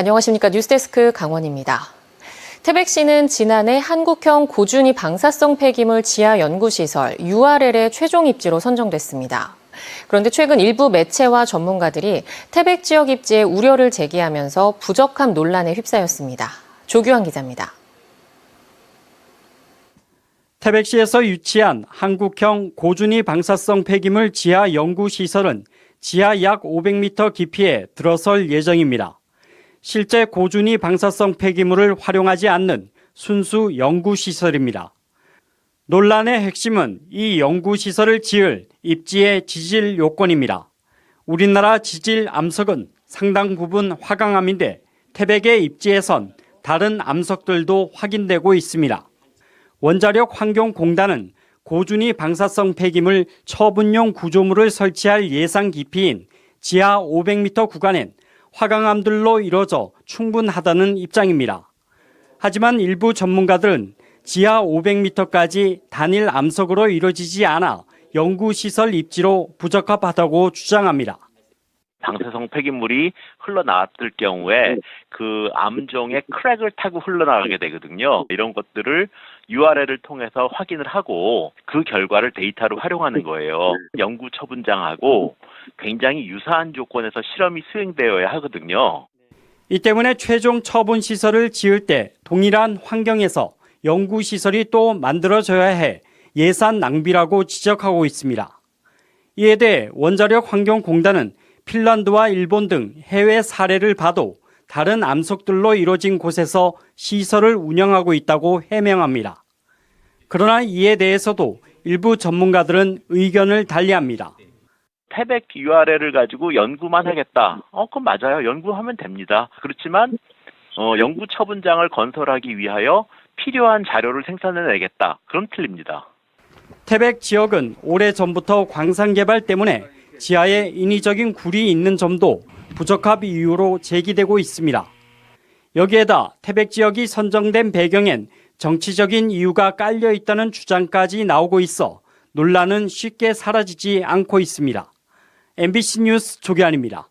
안녕하십니까. 뉴스데스크 강원입니다. 태백시는 지난해 한국형 고준위 방사성 폐기물 지하 연구시설 URL의 최종 입지로 선정됐습니다. 그런데 최근 일부 매체와 전문가들이 태백 지역 입지에 우려를 제기하면서 부적합 논란에 휩싸였습니다. 조규환 기자입니다. 태백시에서 유치한 한국형 고준위 방사성 폐기물 지하 연구시설은 지하 약 500m 깊이에 들어설 예정입니다. 실제 고준위 방사성 폐기물을 활용하지 않는 순수 연구시설입니다. 논란의 핵심은 이 연구시설을 지을 입지의 지질 요건입니다. 우리나라 지질 암석은 상당 부분 화강암인데 태백의 입지에선 다른 암석들도 확인되고 있습니다. 원자력 환경공단은 고준위 방사성 폐기물 처분용 구조물을 설치할 예상 깊이인 지하 500m 구간엔 화강암들로 이뤄져 충분하다는 입장입니다. 하지만 일부 전문가들은 지하 500m까지 단일 암석으로 이루어지지 않아 연구시설 입지로 부적합하다고 주장합니다. 방사성 폐기물이 흘러나왔을 경우에 그 암종의 크랙을 타고 흘러나가게 되거든요. 이런 것들을 URL을 통해서 확인을 하고 그 결과를 데이터로 활용하는 거예요. 연구 처분장하고 굉장히 유사한 조건에서 실험이 수행되어야 하거든요. 이 때문에 최종 처분 시설을 지을 때 동일한 환경에서 연구 시설이 또 만들어져야 해 예산 낭비라고 지적하고 있습니다. 이에 대해 원자력 환경공단은 핀란드와 일본 등 해외 사례를 봐도 다른 암석들로 이루어진 곳에서 시설을 운영하고 있다고 해명합니다. 그러나 이에 대해서도 일부 전문가들은 의견을 달리합니다. 태백 URL을 가지고 연구만 하겠다. 어, 그건 맞아요. 연구하면 됩니다. 그렇지만 어, 연구 처분장을 건설하기 위하여 필요한 자료를 생산해내겠다. 그럼 틀립니다. 태백 지역은 오래 전부터 광산 개발 때문에 지하에 인위적인 굴이 있는 점도 부적합 이유로 제기되고 있습니다. 여기에다 태백 지역이 선정된 배경엔 정치적인 이유가 깔려 있다는 주장까지 나오고 있어 논란은 쉽게 사라지지 않고 있습니다. MBC 뉴스 조기환입니다.